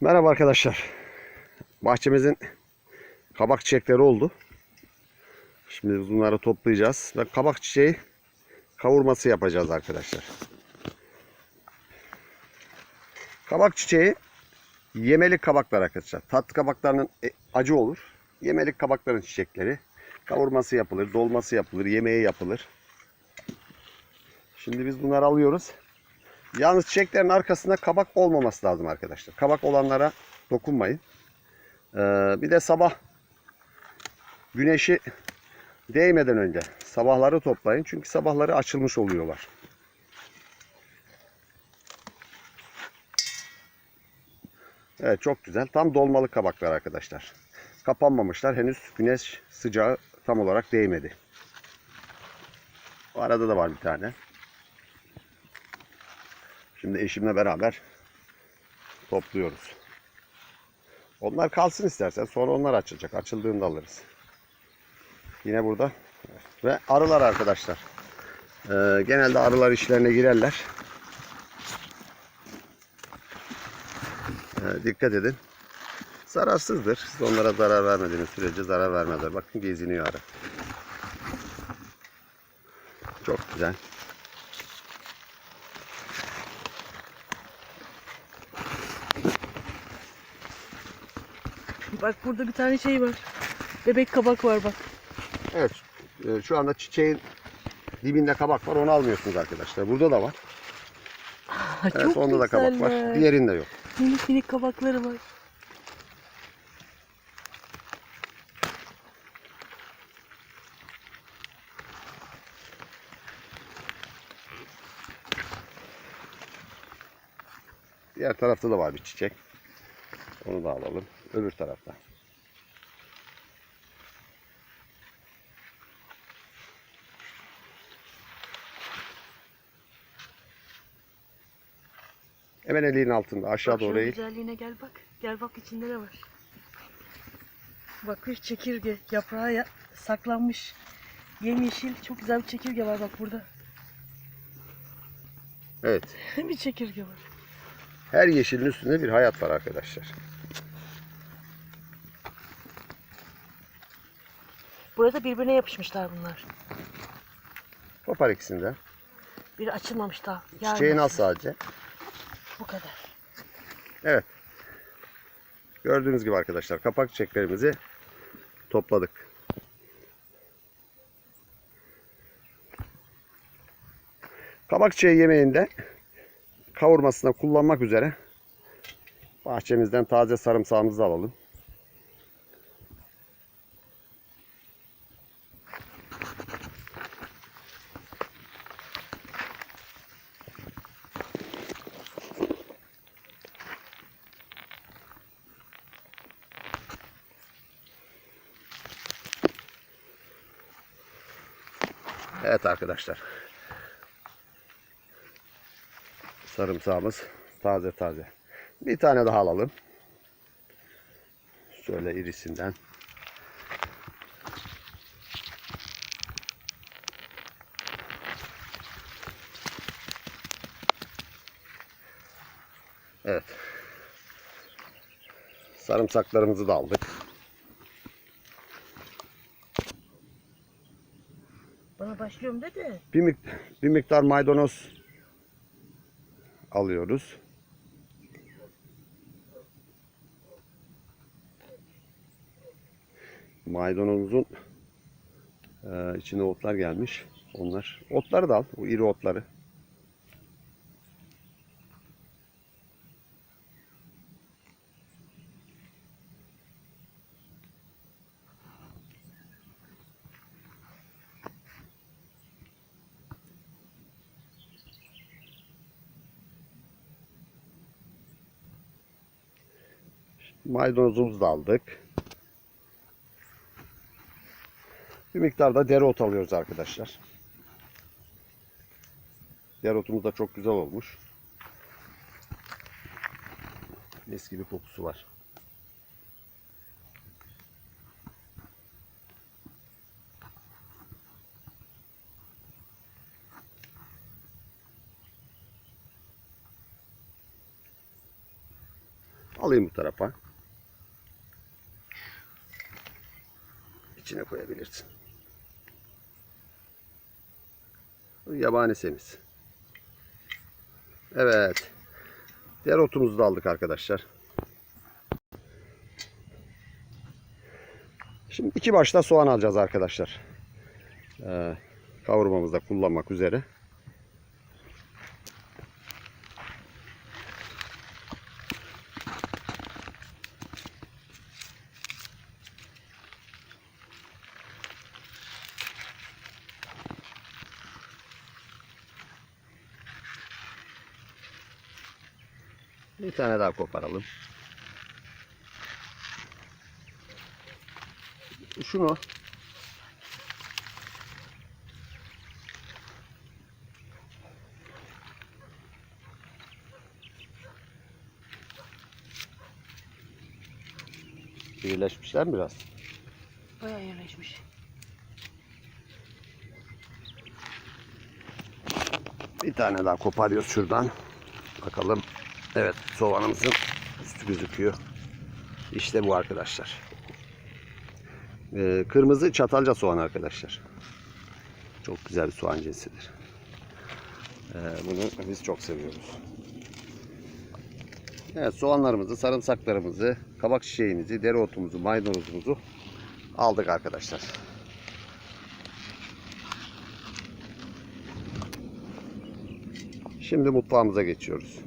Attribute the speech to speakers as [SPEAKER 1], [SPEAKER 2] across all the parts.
[SPEAKER 1] Merhaba arkadaşlar. Bahçemizin kabak çiçekleri oldu. Şimdi bunları toplayacağız ve kabak çiçeği kavurması yapacağız arkadaşlar. Kabak çiçeği yemelik kabaklar arkadaşlar. Tatlı kabaklarının e, acı olur. Yemelik kabakların çiçekleri. Kavurması yapılır, dolması yapılır, yemeği yapılır. Şimdi biz bunları alıyoruz. Yalnız çiçeklerin arkasında kabak olmaması lazım arkadaşlar. Kabak olanlara dokunmayın. Ee, bir de sabah güneşi değmeden önce sabahları toplayın. Çünkü sabahları açılmış oluyorlar. Evet çok güzel. Tam dolmalık kabaklar arkadaşlar. Kapanmamışlar. Henüz güneş sıcağı tam olarak değmedi. Bu arada da var bir tane. Şimdi eşimle beraber topluyoruz. Onlar kalsın istersen. Sonra onlar açılacak. Açıldığında alırız. Yine burada. Ve arılar arkadaşlar. Ee, genelde arılar işlerine girerler. Ee, dikkat edin. Zararsızdır. Siz onlara zarar vermediğiniz sürece zarar vermezler. Bakın geziniyor arı. Çok güzel.
[SPEAKER 2] Bak burada bir tane şey var. Bebek kabak var bak.
[SPEAKER 1] Evet. e, Şu anda çiçeğin dibinde kabak var. Onu almıyorsunuz arkadaşlar. Burada da var.
[SPEAKER 2] Aa,
[SPEAKER 1] Evet,
[SPEAKER 2] çok
[SPEAKER 1] onda da kabak var.
[SPEAKER 2] güzeller.
[SPEAKER 1] Diğerinde yok.
[SPEAKER 2] Minik minik kabakları var.
[SPEAKER 1] Diğer tarafta da var bir çiçek. Onu da alalım. Öbür tarafta. Hemen elin altında aşağı
[SPEAKER 2] Bak
[SPEAKER 1] doğru eğil.
[SPEAKER 2] güzelliğine gel bak. Gel bak içinde ne var. Bak bir çekirge yaprağa ya- saklanmış. Yemyeşil çok güzel bir çekirge var bak burada.
[SPEAKER 1] Evet.
[SPEAKER 2] bir çekirge var.
[SPEAKER 1] Her yeşilin üstünde bir hayat var arkadaşlar.
[SPEAKER 2] Burada birbirine yapışmışlar bunlar.
[SPEAKER 1] Kopar ikisinden.
[SPEAKER 2] Biri açılmamış daha. Yarın
[SPEAKER 1] Çiçeğin
[SPEAKER 2] açılır.
[SPEAKER 1] sadece.
[SPEAKER 2] Bu kadar.
[SPEAKER 1] Evet. Gördüğünüz gibi arkadaşlar kapak çiçeklerimizi topladık. Kabak çiçeği yemeğinde kavurmasına kullanmak üzere bahçemizden taze sarımsağımızı alalım. Evet arkadaşlar. Sarımsağımız taze taze. Bir tane daha alalım. Şöyle irisinden. Evet. Sarımsaklarımızı da aldık.
[SPEAKER 2] Başlıyorum dedi.
[SPEAKER 1] Bir, mik- bir miktar maydanoz alıyoruz. Maydanozun e, içine otlar gelmiş. Onlar. Otları da al. O iri otları. Maydanozumuzu da aldık. Bir miktar da dereot alıyoruz arkadaşlar. Dereotumuz da çok güzel olmuş. Mis gibi kokusu var. Alayım bu tarafa. İçine koyabilirsin. Bu Yabani semiz. Evet. Dereotumuzu da aldık arkadaşlar. Şimdi iki başta soğan alacağız arkadaşlar. Ee, kavurmamızda kullanmak üzere. Bir tane daha koparalım. Şunu birleşmişler mi biraz?
[SPEAKER 2] Bayağı yerleşmiş.
[SPEAKER 1] Bir tane daha koparıyoruz şuradan. Bakalım. Evet soğanımızın üstü gözüküyor. İşte bu arkadaşlar. Ee, kırmızı çatalca soğan arkadaşlar. Çok güzel bir soğan cinsidir. Ee, bunu biz çok seviyoruz. Evet soğanlarımızı, sarımsaklarımızı, kabak çiçeğimizi, dereotumuzu, maydanozumuzu aldık arkadaşlar. Şimdi mutfağımıza geçiyoruz.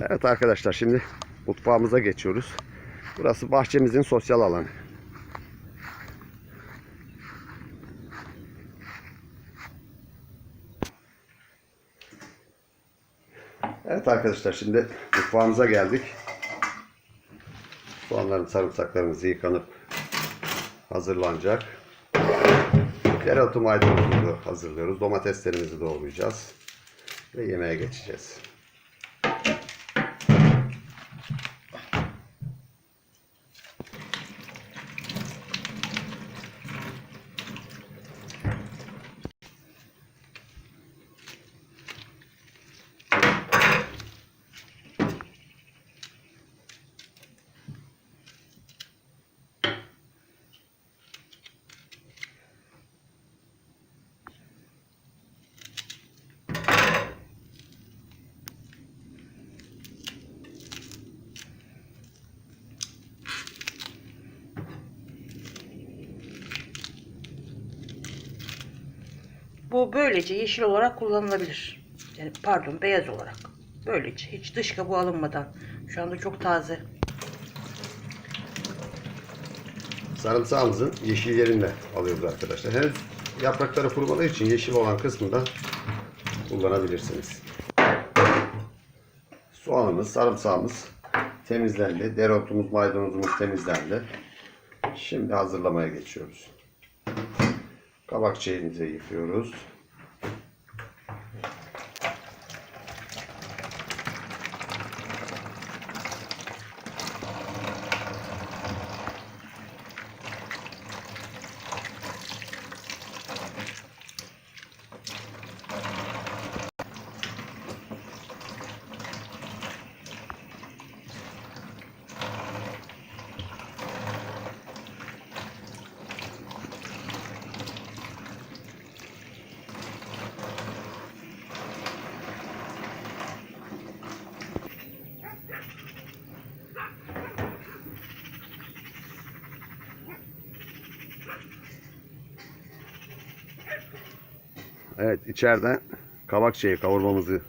[SPEAKER 1] Evet arkadaşlar şimdi mutfağımıza geçiyoruz. Burası bahçemizin sosyal alanı. Evet arkadaşlar şimdi mutfağımıza geldik. Soğanların sarımsaklarımız yıkanıp hazırlanacak. Dereotu maydanozumuzu hazırlıyoruz. Domateslerimizi doğrayacağız. Ve yemeğe geçeceğiz.
[SPEAKER 2] Bu böylece yeşil olarak kullanılabilir. Yani pardon beyaz olarak. Böylece hiç dış kabuğu alınmadan. Şu anda çok taze.
[SPEAKER 1] Sarımsağımızın yeşil yerinde alıyoruz arkadaşlar. Henüz yaprakları kurumadığı için yeşil olan kısmını da kullanabilirsiniz. Soğanımız, sarımsağımız temizlendi. Dereotumuz, maydanozumuz temizlendi. Şimdi hazırlamaya geçiyoruz. Kabak çiçeğimizi yıkıyoruz. Evet içeriden kabak çiçeği kavurmamızı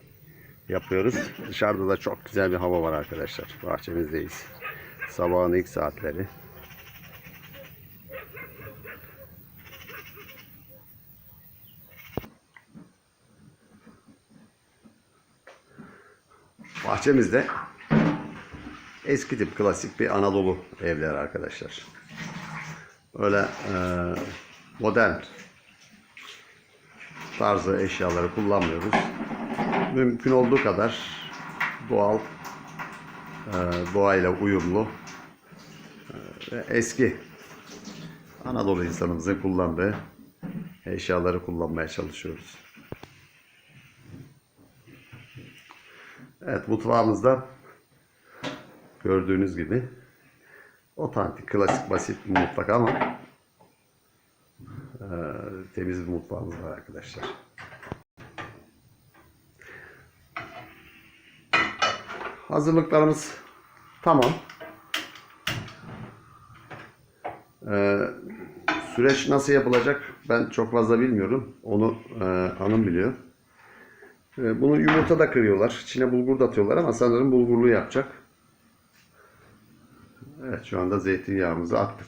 [SPEAKER 1] yapıyoruz. Dışarıda da çok güzel bir hava var arkadaşlar. Bahçemizdeyiz. Sabahın ilk saatleri. Bahçemizde eski tip klasik bir Anadolu evler arkadaşlar. Öyle e, modern tarzı eşyaları kullanmıyoruz. Mümkün olduğu kadar doğal, e, doğayla uyumlu e, ve eski Anadolu insanımızın kullandığı eşyaları kullanmaya çalışıyoruz. Evet mutfağımızda gördüğünüz gibi otantik, klasik, basit bir mutfak ama temiz bir mutfağımız var arkadaşlar. Hazırlıklarımız tamam. Eee, süreç nasıl yapılacak ben çok fazla bilmiyorum. Onu eee, hanım biliyor. Eee, bunu yumurta da kırıyorlar. İçine bulgur da atıyorlar ama sanırım bulgurlu yapacak. Evet şu anda zeytinyağımızı attık.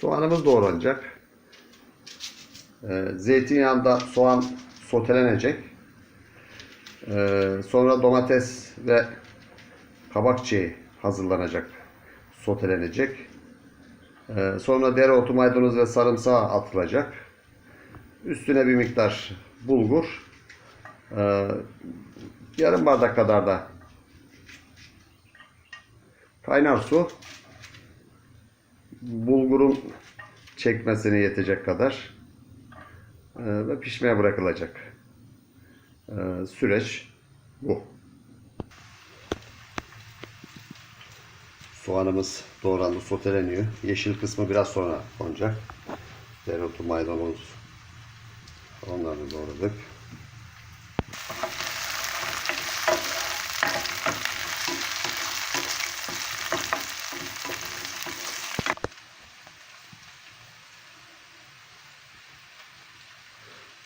[SPEAKER 1] Soğanımız doğranacak. Ee, zeytinyağında soğan sotelenecek. Ee, sonra domates ve kabak çiğ hazırlanacak. Sotelenecek. Ee, sonra dereotu, maydanoz ve sarımsağı atılacak. Üstüne bir miktar bulgur. Ee, yarım bardak kadar da kaynar su. Bulgurun çekmesine yetecek kadar ee, ve pişmeye bırakılacak. Ee, süreç bu. Soğanımız doğrandı, soteleniyor. Yeşil kısmı biraz sonra konacak. Dereotu, maydanoz, Onları doğradık.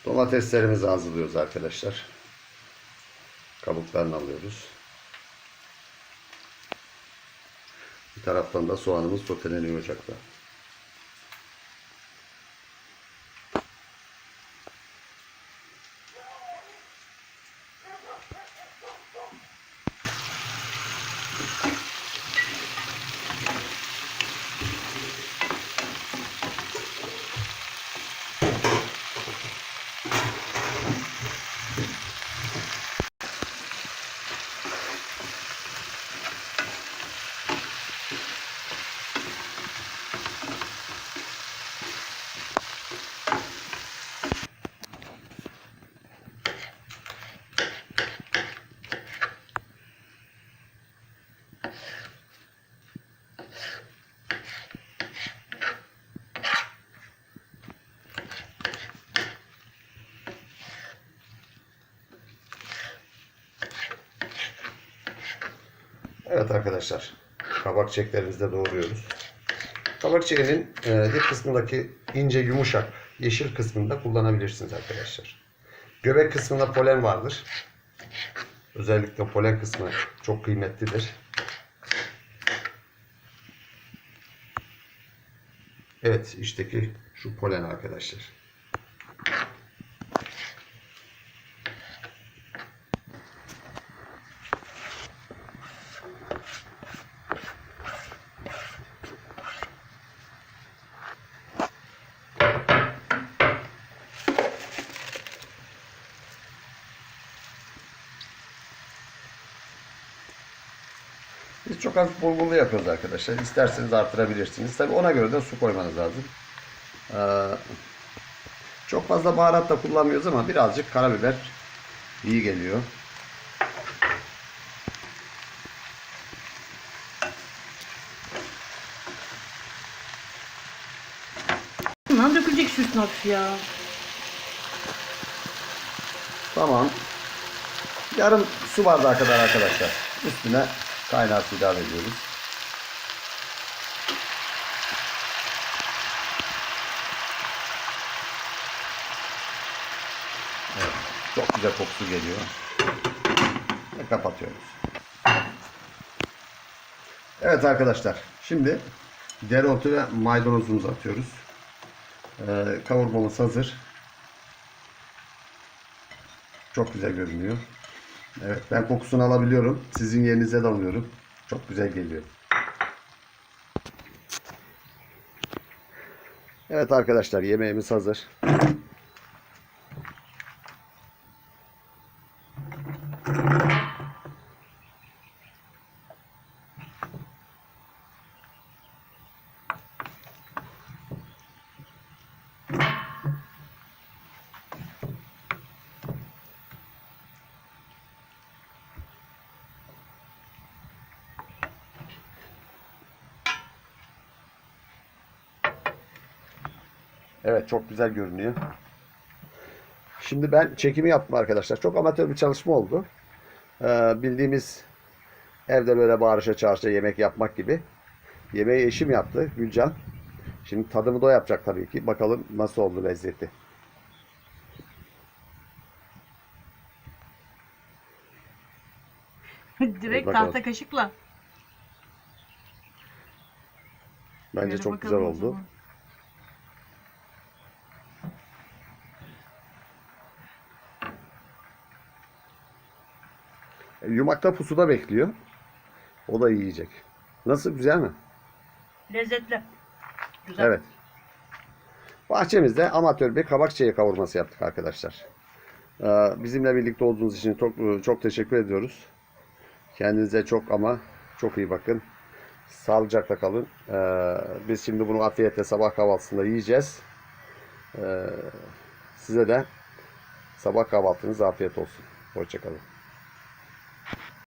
[SPEAKER 1] Domateslerimizi hazırlıyoruz arkadaşlar. Kabuklarını alıyoruz. Bir taraftan da soğanımız soteleniyor ocakta. Evet arkadaşlar. Kabak çeklerimizi de doğruyoruz. Kabak çeğinin e, dip kısmındaki ince yumuşak yeşil kısmını da kullanabilirsiniz arkadaşlar. Göbek kısmında polen vardır. Özellikle polen kısmı çok kıymetlidir. Evet içteki şu polen arkadaşlar. Biz çok hafif bulgurlu yapıyoruz arkadaşlar. İsterseniz artırabilirsiniz. Tabi ona göre de su koymanız lazım. Ee, çok fazla baharat da kullanmıyoruz ama birazcık karabiber iyi geliyor.
[SPEAKER 2] Lan dökülecek şu hafif ya.
[SPEAKER 1] Tamam. Yarım su bardağı kadar arkadaşlar. Üstüne kaynar su ediyoruz. Evet, çok güzel kokusu geliyor. Ve kapatıyoruz. Evet arkadaşlar. Şimdi dereotu ve maydanozumuzu atıyoruz. Ee, kavurmamız hazır. Çok güzel görünüyor. Evet ben kokusunu alabiliyorum. Sizin yerinize de alıyorum. Çok güzel geliyor. Evet arkadaşlar yemeğimiz hazır. Evet çok güzel görünüyor. Şimdi ben çekimi yaptım arkadaşlar. Çok amatör bir çalışma oldu. Ee, bildiğimiz evde böyle bağırışa çağrışa yemek yapmak gibi. Yemeği eşim yaptı Gülcan. Şimdi tadımı da o yapacak tabii ki. Bakalım nasıl oldu lezzeti.
[SPEAKER 2] Direkt tahta kaşıkla.
[SPEAKER 1] Bence
[SPEAKER 2] Böyle
[SPEAKER 1] çok güzel
[SPEAKER 2] bakalım o
[SPEAKER 1] oldu.
[SPEAKER 2] zaman.
[SPEAKER 1] Yumakta pusuda bekliyor. O da yiyecek. Nasıl güzel mi?
[SPEAKER 2] Lezzetli. Güzel.
[SPEAKER 1] Evet. Bahçemizde amatör bir kabak çiçeği kavurması yaptık arkadaşlar. Ee, Bizimle birlikte olduğunuz için çok çok teşekkür ediyoruz. Kendinize çok ama çok iyi bakın. Sağlıcakla kalın. Ee, Biz şimdi bunu afiyetle sabah kahvaltısında yiyeceğiz. Ee, Size de sabah kahvaltınız afiyet olsun. Hoşçakalın.